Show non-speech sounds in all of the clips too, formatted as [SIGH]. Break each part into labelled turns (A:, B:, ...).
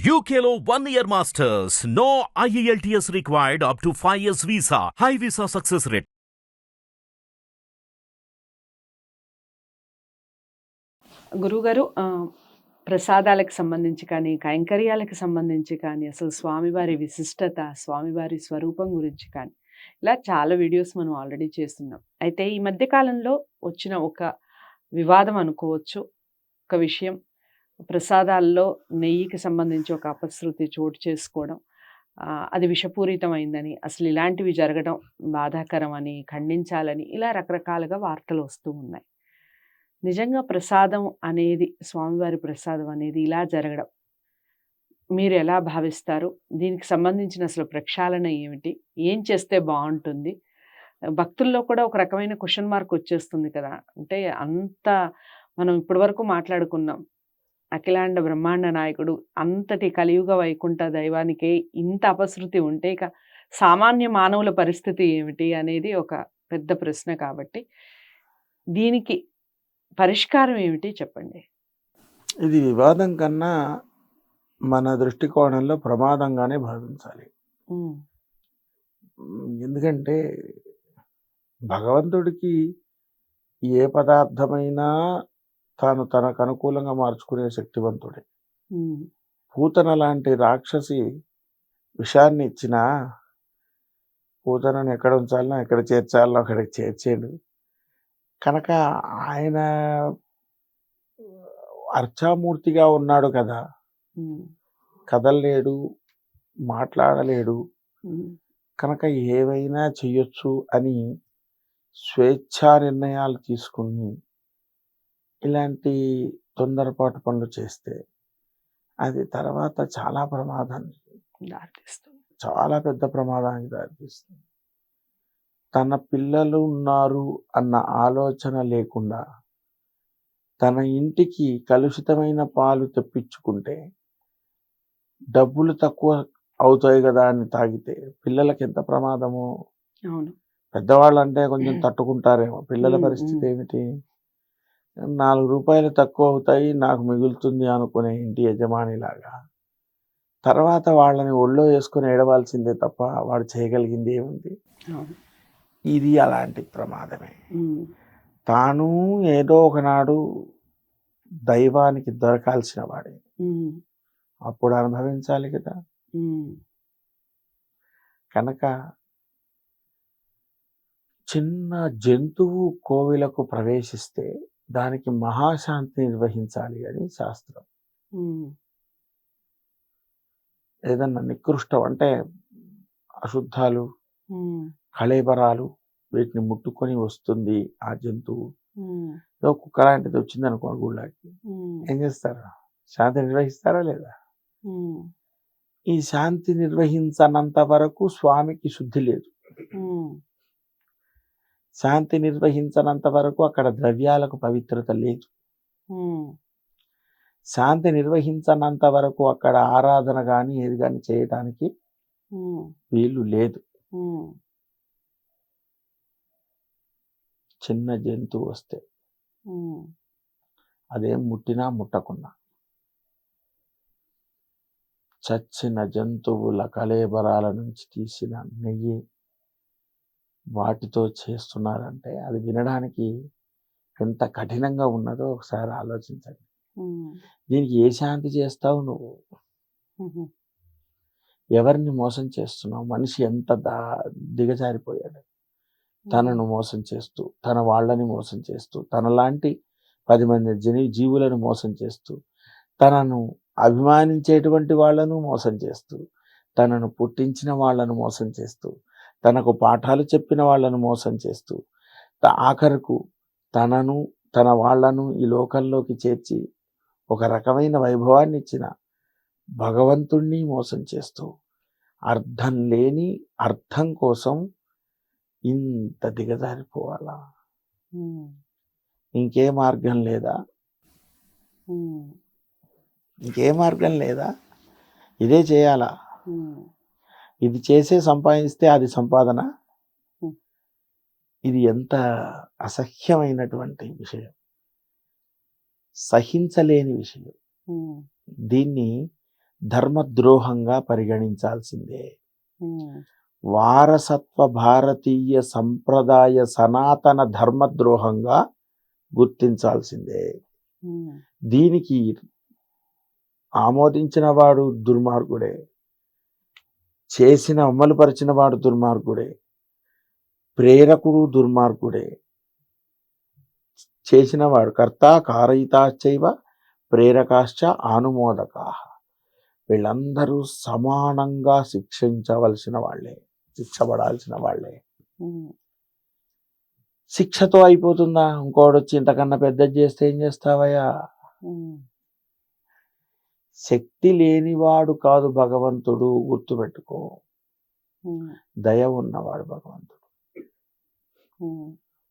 A: UKLO one year masters. No E IELTS required up to 5 years visa. High visa success rate.
B: గురువుగారు ప్రసాదాలకు సంబంధించి కానీ కైంకర్యాలకు సంబంధించి కానీ అసలు స్వామివారి విశిష్టత స్వామివారి స్వరూపం గురించి కానీ ఇలా చాలా వీడియోస్ మనం ఆల్రెడీ చేస్తున్నాం అయితే ఈ మధ్యకాలంలో వచ్చిన ఒక వివాదం అనుకోవచ్చు ఒక విషయం ప్రసాదాల్లో నెయ్యికి సంబంధించి ఒక అపశృతి చోటు చేసుకోవడం అది విషపూరితమైందని అసలు ఇలాంటివి జరగడం బాధాకరం అని ఖండించాలని ఇలా రకరకాలుగా వార్తలు వస్తూ ఉన్నాయి. నిజంగా ప్రసాదం అనేది స్వామివారి ప్రసాదం అనేది ఇలా జరగడం మీరు ఎలా భావిస్తారు? దీనికి సంబంధించిన అసలు ప్రక్షాళన ఏమిటి? ఏం చేస్తే బాగుంటుంది? భక్తుల్లో కూడా ఒక రకమైన క్వశ్చన్ మార్క్ వచ్చేస్తుంది కదా! అంటే అంత మనం ఇప్పటివరకు మాట్లాడుకున్నాం. అఖిలాండ బ్రహ్మాండ నాయకుడు అంతటి కలియుగ వైకుంఠ దైవానికే ఇంత అపశృతి ఉంటే ఇక సామాన్య మానవుల పరిస్థితి ఏమిటి అనేది ఒక పెద్ద ప్రశ్న కాబట్టి దీనికి పరిష్కారం ఏమిటి చెప్పండి?
C: ఇది వివాదం కన్నా మన దృష్టికోణంలో ప్రమాదంగానే భావించాలి. ఎందుకంటే భగవంతుడికి ఏ పదార్థమైనా తాను తనకు అనుకూలంగా మార్చుకునే శక్తివంతుడే. పూతన లాంటి రాక్షసి విషాన్ని ఇచ్చినా పూతనను ఎక్కడ ఉంచాలనో ఎక్కడ చేర్చాలనో అక్కడికి చేర్చాడు. కనుక ఆయన అర్చామూర్తిగా ఉన్నాడు కదా. కదలలేడు మాట్లాడలేడు. కనుక ఏవైనా చెయ్యొచ్చు అని స్వేచ్ఛా నిర్ణయాలు తీసుకుని ఇలాంటి తొందరపాటు పనులు చేస్తే అది తర్వాత చాలా ప్రమాదాన్ని
B: దారితీస్తుంది.
C: చాలా పెద్ద ప్రమాదానికి దారితీస్తుంది. తన పిల్లలు ఉన్నారు అన్న ఆలోచన లేకుండా తన ఇంటికి కలుషితమైన పాలు తెప్పించుకుంటే డబ్బులు తక్కువ అవుతాయి కదా అని తాగితే పిల్లలకి ఎంత ప్రమాదము? పెద్దవాళ్ళు అంటే కొంచెం [CLEARS THROAT] తట్టుకుంటారేమో. పిల్లల పరిస్థితి. ఏమిటి? నాలుగు రూపాయలు తక్కువ అవుతాయి నాకు మిగులుతుంది అనుకునే ఇంటి యజమానిలాగా. తర్వాత వాళ్ళని ఒళ్ళో వేసుకుని ఏడవాల్సిందే తప్ప వాడు చేయగలిగింది ఏముంది? ఇది అలాంటి ప్రమాదమే. తాను ఏదో ఒకనాడు దైవానికి దొరకాల్సిన వాడే. అప్పుడు అనుభవించాలి కదా. కనుక చిన్న జంతువు కోవిలకు ప్రవేశిస్తే దానికి మహాశాంతి నిర్వహించాలి అని శాస్త్రం. ఏదన్నా నికృష్టం అంటే అశుద్ధాలు కళేబరాలు వీటిని ముట్టుకొని వస్తుంది ఆ జంతువు. ఏదో కుక్క లాంటిది వచ్చింది అనుకోండి గుళ్ళకి. ఏం చేస్తారు? శాంతి నిర్వహిస్తారా లేదా? ఈ శాంతి నిర్వహించనంత వరకు స్వామికి శుద్ధి లేదు. శాంతి నిర్వహించనంత వరకు అక్కడ ద్రవ్యాలకు పవిత్రత లేదు. శాంతి నిర్వహించనంత వరకు అక్కడ ఆరాధన కానీ ఏది కానీ చేయటానికి
B: ఉమ్,
C: వీలు లేదు. చిన్న జంతువు వస్తే అదేం ముట్టినా ముట్టకున్నా. చచ్చిన జంతువుల కలేబరాల నుంచి తీసిన నెయ్యి వాటితో చేస్తున్నారంటే అది వినడానికి ఎంత కఠినంగా ఉన్నదో ఒకసారి ఆలోచించండి. దీనికి ఏ శాంతి చేస్తావు నువ్వు? ఎవరిని మోసం చేస్తున్నావు? మనిషి ఎంత దా దిగజారిపోయాడు? తనను మోసం చేస్తూ తన వాళ్ళని మోసం చేస్తూ తనలాంటి పది మంది జని జీవులను మోసం చేస్తూ తనను అభిమానించేటువంటి వాళ్ళను మోసం చేస్తూ తనను పుట్టించిన వాళ్ళను మోసం చేస్తూ తనకు పాఠాలు చెప్పిన వాళ్ళను మోసం చేస్తూ ఆఖరకు తనను తన వాళ్ళను ఈ లోకంలోకి చేర్చి ఒక రకమైన వైభవాన్ని ఇచ్చిన భగవంతుణ్ణి మోసం చేస్తూ అర్థం లేని అర్థం కోసం ఇంత దిగజారిపోవాలా? ఇంకే మార్గం లేదా? ఇంకే మార్గం లేదా? ఇదే చేయాలా? ఇది చేసే సంపాదిస్తే అది సంపాదన. ఇది ఎంత అసహ్యమైనటువంటి విషయం. సహించలేని విషయం. దీన్ని ధర్మద్రోహంగా పరిగణించాల్సిందే. వారసత్వ భారతీయ సంప్రదాయ సనాతన ధర్మద్రోహంగా గుర్తించాల్సిందే. దీనికి ఆమోదించిన వాడు దుర్మార్గుడే. చేసిన అమలుపరిచిన వాడు దుర్మార్గుడే. ప్రేరకుడు దుర్మార్గుడే. చేసిన వాడు కర్త కారయితాశ్చైవ ప్రేరకాశ్చ ఆనుమోదకా. వీళ్ళందరూ సమానంగా శిక్షించవలసిన వాళ్ళే శిక్షపడాల్సిన వాళ్ళే. శిక్షతో అయిపోతుందా? ఇంకోటి వచ్చి ఇంతకన్నా పెద్దది చేస్తే ఏం చేస్తావయ్యా? శక్తి లేనివాడు కాదు భగవంతుడు గుర్తుపెట్టుకో. దయ ఉన్నవాడు భగవంతుడు.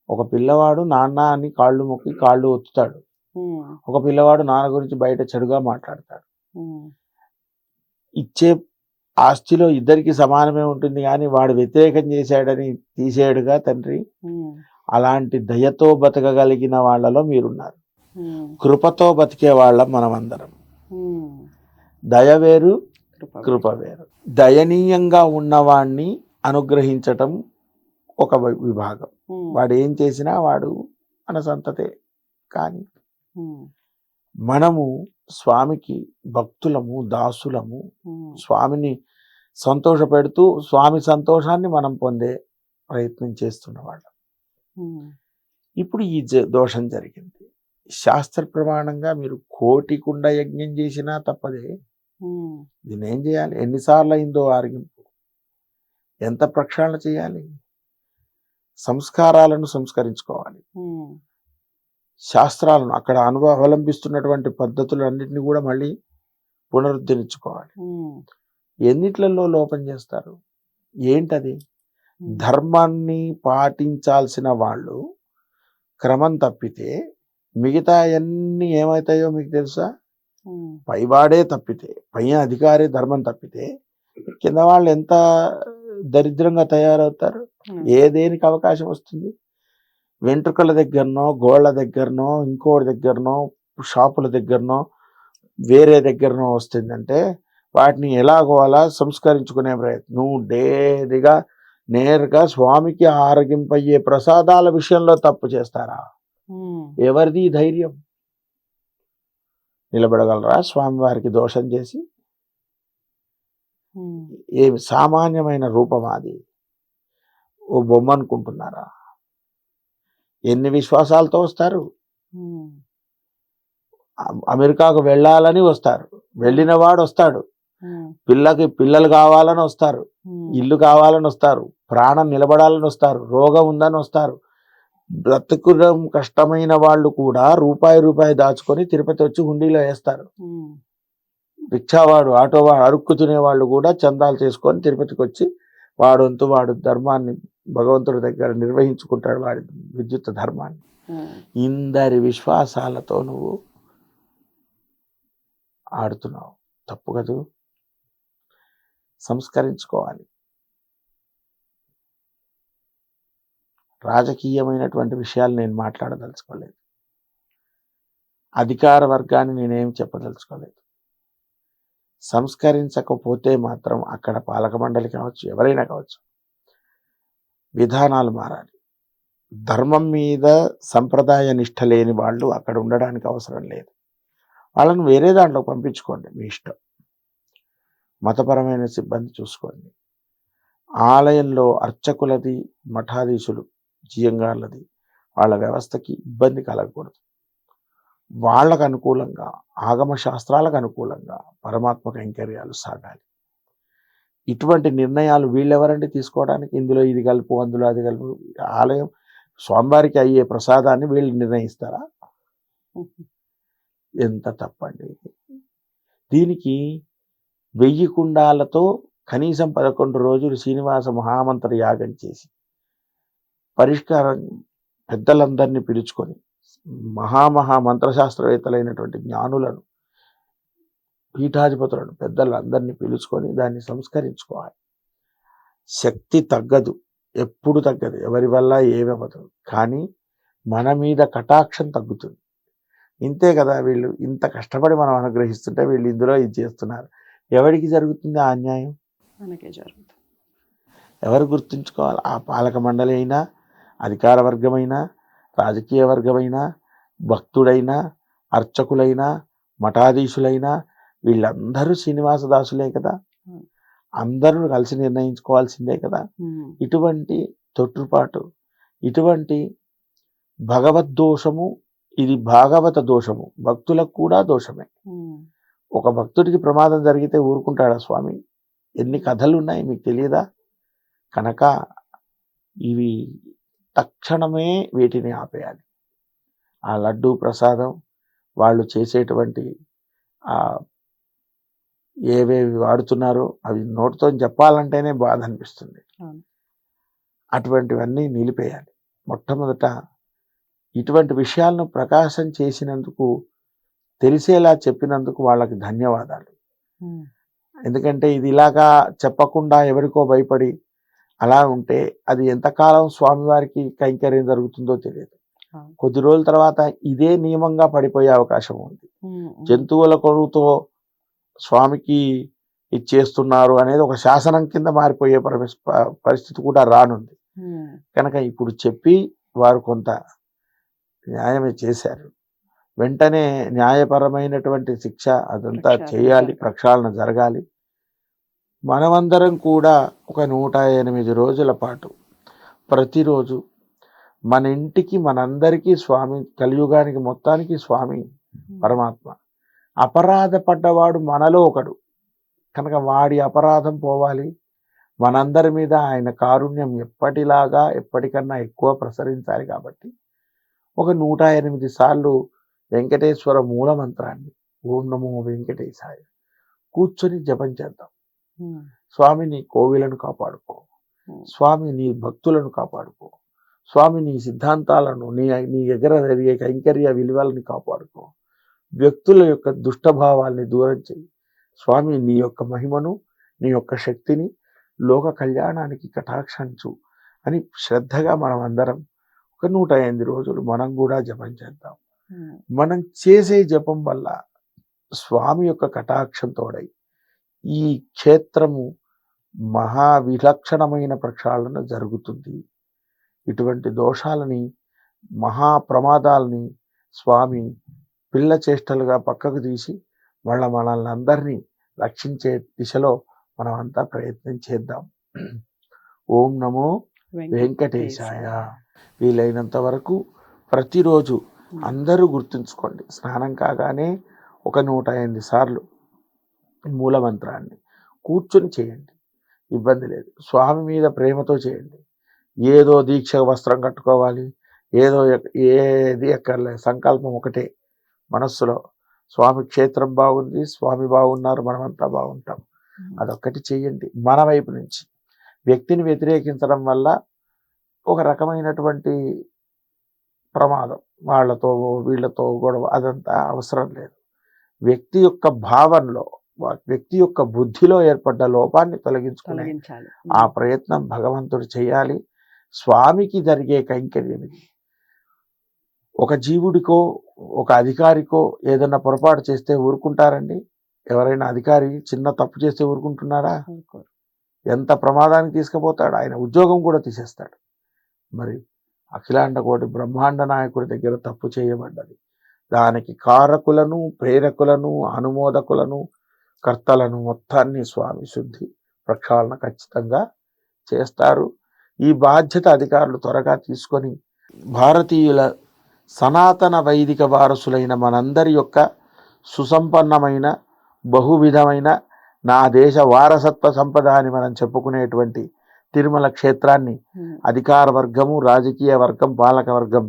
C: ఒక పిల్లవాడు నాన్న అని కాళ్ళు మొక్కి కాళ్ళు ఒత్తుతాడు. ఒక పిల్లవాడు నాన్న గురించి బయట చెడుగా మాట్లాడతాడు. ఇచ్చే ఆస్తిలో ఇద్దరికి సమానమే ఉంటుంది కానీ వాడు వ్యతిరేకం చేశాడని తీసేయడుగా తండ్రి అలాంటి దయతో బతకగలిగిన వాళ్ళలో మీరున్నారు. కృపతో బతికే వాళ్ళం మనమందరం. దయ వేరు
B: కృప
C: వేరు దయనీయంగా ఉన్నవాణ్ణి అనుగ్రహించటం ఒక విభాగం. వాడు ఏం చేసినా వాడు మన సంతతే కానీ మనము స్వామికి భక్తులము దాసులము స్వామిని సంతోషపెడుతూ స్వామి సంతోషాన్ని మనం పొందే ప్రయత్నం చేస్తున్న వాళ్ళం.
B: ఉమ్,
C: ఇప్పుడు ఈ దోషం జరిగింది. శాస్త్ర ప్రమాణంగా మీరు కోటి కుండ యజ్ఞం చేసినా తప్పదే. దీన్ని ఏం చేయాలి? ఎన్నిసార్లు అయిందో ఆరగింపు. ఎంత ప్రక్షాళన చేయాలి? సంస్కారాలను సంస్కరించుకోవాలి. శాస్త్రాలను అక్కడ అనుభవ అవలంబిస్తున్నటువంటి పద్ధతులన్నింటినీ కూడా మళ్ళీ పునరుద్ధరించుకోవాలి. ఎన్నిట్లలో లోపం చేస్తారు? ఏంటది? ధర్మాన్ని పాటించాల్సిన వాళ్ళు క్రమం తప్పితే మిగతా అన్ని ఏమవుతాయో మీకు తెలుసా? పైవాడే తప్పితే పైన అధికారి ధర్మం తప్పితే కింద వాళ్ళు ఎంత దరిద్రంగా తయారవుతారు? ఏ దేనికి అవకాశం వస్తుంది? వెంట్రుకల దగ్గరనో గోళ్ళ దగ్గరనో ఇంకోటి దగ్గరనో షాపుల దగ్గరనో వేరే దగ్గరనో వస్తుందంటే వాటిని ఎలాగో అలా సంస్కరించుకునే ప్రయత్నం. నువ్వు డేదిగా నేరుగా స్వామికి ఆరగింపయ్యే ప్రసాదాల విషయంలో తప్పు చేస్తారా? ఎవరిది ధైర్యం? నిలబడగలరా? స్వామివారికి దోషం చేసి? ఏమి సామాన్యమైన రూపం అది? ఓ బొమ్మ అనుకుంటున్నారా? ఎన్ని విశ్వాసాలతో వస్తారు? అమెరికాకు వెళ్ళాలని వస్తారు. వెళ్ళిన వాడు వస్తాడు. పిల్లకి పిల్లలు కావాలని వస్తారు. ఇల్లు కావాలని వస్తారు. ప్రాణం నిలబడాలని వస్తారు. రోగం ఉందని వస్తారు. బ్రతుకుడం కష్టమైన వాళ్ళు కూడా రూపాయి రూపాయి దాచుకొని తిరుపతి వచ్చి హుండీలో వేస్తారు. రిక్షావాడు ఆటోవాడు అడుక్కు తినేవాళ్ళు కూడా చందాలు చేసుకొని తిరుపతికి వచ్చి వాడొంతు వాడు ధర్మాన్ని భగవంతుడి దగ్గర నిర్వహించుకుంటాడు వాడి విద్యుత్ ధర్మాన్ని. ఇందరి విశ్వాసాలతో నువ్వు ఆడుతున్నావు. తప్పు కదూ? సంస్కరించుకోవాలి. రాజకీయమైనటువంటి విషయాలు నేను మాట్లాడదలుచుకోలేదు. అధికార వర్గాన్ని నేనేం చెప్పదలుచుకోలేదు. సంస్కరించకపోతే మాత్రం అక్కడ పాలక మండలి కావచ్చు ఎవరైనా కావచ్చు విధానాలు మారాలి. ధర్మం మీద సంప్రదాయ నిష్ట లేని వాళ్ళు అక్కడ ఉండడానికి అవసరం లేదు. వాళ్ళని వేరే దాంట్లో పంపించుకోండి మీ ఇష్టం. మతపరమైన సిబ్బంది చూసుకోండి. ఆలయంలో అర్చకులది మఠాధీశులు జియంగార్లది వాళ్ళ వ్యవస్థకి ఇబ్బంది కలగకూడదు. వాళ్ళకు అనుకూలంగా ఆగమ శాస్త్రాలకు అనుకూలంగా పరమాత్మ కైంకర్యాలు సాగాలి. ఇటువంటి నిర్ణయాలు వీళ్ళెవరండి తీసుకోవడానికి? ఇందులో ఇది కలుపు అందులో అది కలుపు. ఆలయం స్వామివారికి అయ్యే ప్రసాదాన్ని వీళ్ళు నిర్ణయిస్తారా? ఎంత తప్పండి దీనికి వెయ్యి కుండాలతో కనీసం పదకొండు రోజులు శ్రీనివాస మహామంత్ర యాగం చేసి పరిష్కారం పెద్దలందరినీ పిలుచుకొని మహామహా మంత్రశాస్త్రవేత్తలైనటువంటి జ్ఞానులను పీఠాధిపతులను పెద్దలందరినీ పిలుచుకొని దాన్ని సంస్కరించుకోవాలి. శక్తి తగ్గదు ఎప్పుడు తగ్గదు ఎవరి వల్ల ఏమవ్వదు కానీ మన మీద కటాక్షం తగ్గుతుంది. ఇంతే కదా వీళ్ళు ఇంత కష్టపడి మనం అనుగ్రహిస్తుంటే వీళ్ళు ఇందులో ఇది చేస్తున్నారు. ఎవరికి జరుగుతుంది ఆ అన్యాయం?
B: మనకే జరుగుతుంది.
C: ఎవరు గుర్తుంచుకోవాలి? ఆ పాలక మండలి అయినా అధికార వర్గమైనా రాజకీయ వర్గమైనా భక్తుడైనా అర్చకులైనా మఠాధీశులైనా వీళ్ళందరూ శ్రీనివాసదాసులే కదా.
B: Hmm.
C: అందరూ కలిసి నిర్ణయించుకోవాల్సిందే కదా. ఇటువంటి తొట్టుపాటు ఇటువంటి భగవద్ దోషము ఇది భాగవత దోషము. భక్తులకు కూడా దోషమే. ఒక భక్తుడికి ప్రమాదం జరిగితే ఊరుకుంటాడా స్వామి? ఎన్ని కథలు ఉన్నాయి మీకు తెలియదా? కనుక ఇవి తక్షణమే వీటిని ఆపేయాలి. ఆ లడ్డూ ప్రసాదం వాళ్ళు చేసేటువంటి ఏవేవి వాడుతున్నారో అవి నోటితో చెప్పాలంటేనే బాధ అనిపిస్తుంది. అటువంటివన్నీ నిలిపేయాలి. మొట్టమొదట ఇటువంటి విషయాలను ప్రకాశం చేసినందుకు తెలిసేలా చెప్పినందుకు వాళ్ళకి ధన్యవాదాలు. ఎందుకంటే ఇది ఇలాగా చెప్పకుండా ఎవరికో భయపడి అలా ఉంటే అది ఎంతకాలం స్వామివారికి కైంకర్యం జరుగుతుందో తెలియదు. కొద్ది రోజుల తర్వాత ఇదే నియమంగా పడిపోయే అవకాశం ఉంది. జంతువుల కొడుకుతో స్వామికి ఇచ్చేస్తున్నారు అనేది ఒక శాసనం కింద మారిపోయే పరిస్థితి కూడా రానుంది. కనుక ఇప్పుడు చెప్పి వారు కొంత న్యాయమే చేశారు. వెంటనే న్యాయపరమైనటువంటి శిక్ష అదంతా చేయాలి. ప్రక్షాళన జరగాలి. మనమందరం కూడా ఒక నూట ఎనిమిది రోజుల పాటు ప్రతిరోజు మన ఇంటికి మనందరికీ స్వామి కలియుగానికి మొత్తానికి స్వామి పరమాత్మ. అపరాధ పడ్డవాడు మనలో ఒకడు. కనుక వాడి అపరాధం పోవాలి. మనందరి మీద ఆయన కారుణ్యం ఎప్పటిలాగా ఎప్పటికన్నా ఎక్కువ ప్రసరించాలి కాబట్టి ఒక నూట ఎనిమిది సార్లు వెంకటేశ్వర మూల మంత్రాన్ని ఓం నమో వెంకటేశాయ కూర్చొని జపం చేద్దాం. స్వామి నీ కోవిలను కాపాడుకో.
B: ఉమ్,
C: స్వామి నీ భక్తులను కాపాడుకో. స్వామి నీ సిద్ధాంతాలను నీ నీ ఎగర జరిగే కైంకర్య విలువలని కాపాడుకో. వ్యక్తుల యొక్క దుష్టభావాల్ని దూరం చేయి స్వామి నీ యొక్క మహిమను నీ యొక్క శక్తిని లోక కళ్యాణానికి కటాక్షించు అని శ్రద్ధగా మనం అందరం ఒక నూట ఎనిమిది రోజులు మనం కూడా జపం చేద్దాం.
B: ఉమ్,
C: మనం చేసే జపం వల్ల స్వామి యొక్క కటాక్షం తోడై ఈ క్షేత్రము మహా విలక్షణమైన ప్రక్షాళన జరుగుతుంది. ఇటువంటి దోషాలని మహా ప్రమాదాలని స్వామి పిల్ల చేష్టలుగా పక్కకు తీసి వాళ్ళ మనల్ని అందరినీ రక్షించే దిశలో మనమంతా ప్రయత్నం చేద్దాం. ఓం నమో వెంకటేశాయ. వీలైనంత వరకు ప్రతిరోజు అందరూ గుర్తుంచుకోండి. స్నానం కాగానే ఒక నూట ఎనిమిది సార్లు మూలమంత్రాన్ని. కూర్చొని చేయండి. ఇబ్బంది లేదు. స్వామి మీద ప్రేమతో చేయండి. ఏదో దీక్ష వస్త్రం కట్టుకోవాలి. ఏదో ఏది ఎక్కర్లేదు సంకల్పం ఒకటే. మనస్సులో స్వామి క్షేత్రం బాగుంది స్వామి బాగున్నారు మనమంతా బాగుంటాం. అదొక్కటి చేయండి. మన వైపు నుంచి. వ్యక్తిని వ్యతిరేకించడం వల్ల ఒక రకమైనటువంటి ప్రమాదం. వాళ్ళతో వీళ్ళతో గొడవ అదంతా అవసరం లేదు. వ్యక్తి యొక్క భావనలో వ్యక్తి యొక్క బుద్ధిలో ఏర్పడ్డ లోపాన్ని తొలగించుకునే ఆ ప్రయత్నం భగవంతుడు చేయాలి. స్వామికి జరిగే కైంకర్యం ఇది. ఒక జీవుడికో ఒక అధికారికో ఏదైనా పొరపాటు చేస్తే ఊరుకుంటారండి? ఎవరైనా అధికారి చిన్న తప్పు చేస్తే ఊరుకుంటున్నారా. ఎంత ప్రమాదానికి తీసుకుపోతాడు? ఆయన ఉద్యోగం కూడా తీసేస్తాడు. మరి అఖిలాండ కోటి బ్రహ్మాండ నాయకుడి దగ్గర తప్పు చేయబడ్డది. దానికి కారకులను ప్రేరకులను అనుమోదకులను కర్తలను మొత్తాన్ని స్వామి శుద్ధి ప్రక్షాళన ఖచ్చితంగా చేస్తారు. ఈ బాధ్యత అధికారులు త్వరగా తీసుకొని భారతీయుల సనాతన వైదిక వారసులైన మనందరి యొక్క సుసంపన్నమైన బహువిధమైన నా దేశ వారసత్వ సంపద అని మనం చెప్పుకునేటువంటి తిరుమల క్షేత్రాన్ని అధికార వర్గము రాజకీయ వర్గం పాలక వర్గం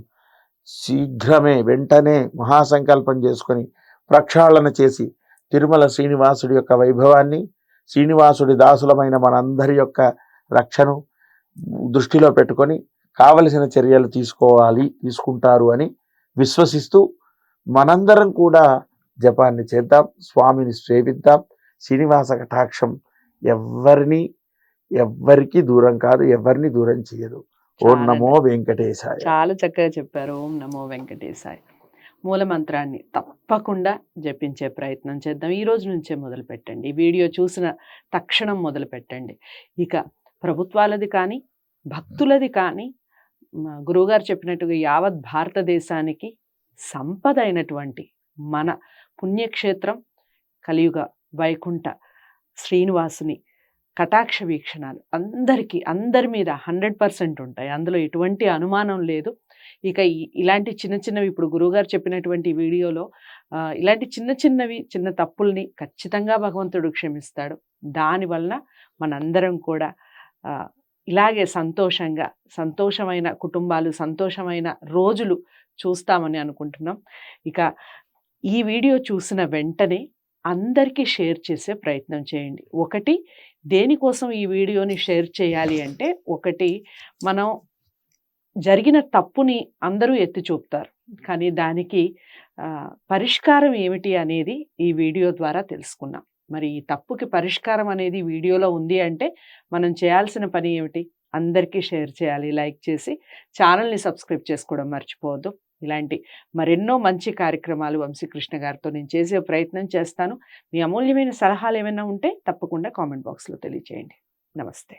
C: శీఘ్రమే వెంటనే మహాసంకల్పం చేసుకొని ప్రక్షాళన చేసి తిరుమల శ్రీనివాసుడి యొక్క వైభవాన్ని శ్రీనివాసుడి దాసులమైన మనందరి యొక్క రక్షను దృష్టిలో పెట్టుకొని కావలసిన చర్యలు తీసుకోవాలి తీసుకుంటారు అని విశ్వసిస్తూ మనందరం కూడా జపాన్ని చేద్దాం స్వామిని సేవిద్దాం. శ్రీనివాస కటాక్షం ఎవ్వరిని ఎవ్వరికి దూరం కాదు ఎవరిని దూరం చేయదు. ఓం నమో వెంకటేశాయ.
B: చాలా చక్కగా చెప్పారు. ఓం నమో వెంకటేశాయ్. మూలమంత్రాన్ని తప్పకుండా జపించే ప్రయత్నం చేద్దాం. ఈ రోజు నుంచే మొదలు పెట్టండి. ఈ వీడియో చూసిన తక్షణం మొదలు పెట్టండి. ఇక ప్రభుత్వాలది కానీ భక్తులది కానీ గురువుగారు చెప్పినట్టుగా యావత్ భారతదేశానికి సంపద అయినటువంటి మన పుణ్యక్షేత్రం కలియుగ వైకుంఠ శ్రీనివాసుని కటాక్ష వీక్షణాలు అందరికీ అందరి మీద హండ్రెడ్ పర్సెంట్ ఉంటాయి. అందులో ఎటువంటి అనుమానం లేదు. ఇక ఈ- ఇలాంటి చిన్న చిన్నవి ఇప్పుడు గురువుగారు చెప్పినటువంటి వీడియోలో ఇలాంటి చిన్న చిన్నవి చిన్న తప్పుల్ని ఖచ్చితంగా భగవంతుడు క్షమిస్తాడు. దానివలన మనందరం కూడా ఇలాగే సంతోషంగా సంతోషమైన కుటుంబాలు సంతోషమైన రోజులు చూస్తామని అనుకుంటున్నాం. ఇక ఈ వీడియో చూసిన వెంటనే అందరికీ షేర్ చేసే ప్రయత్నం చేయండి. ఒకటి దేనికోసం ఈ వీడియోని షేర్ చేయాలి అంటే ఒకటి మనం జరిగిన తప్పుని అందరూ ఎత్తి చూపుతారు. కానీ దానికి పరిష్కారం ఏమిటి అనేది ఈ వీడియో ద్వారా తెలుసుకున్నాం. మరి ఈ తప్పుకి పరిష్కారం అనేది వీడియోలో ఉంది అంటే మనం చేయాల్సిన పని ఏమిటి? అందరికీ షేర్ చేయాలి లైక్ చేసి ఛానల్ని సబ్స్క్రైబ్ చేసుకోవడం మర్చిపోవద్దు. ఇలాంటి మరెన్నో మంచి కార్యక్రమాలు వంశీకృష్ణ గారితో నేను చేసే ప్రయత్నం చేస్తాను. మీ అమూల్యమైన సలహాలు ఏమైనా ఉంటే తప్పకుండా కామెంట్ బాక్స్లో తెలియచేయండి. నమస్తే.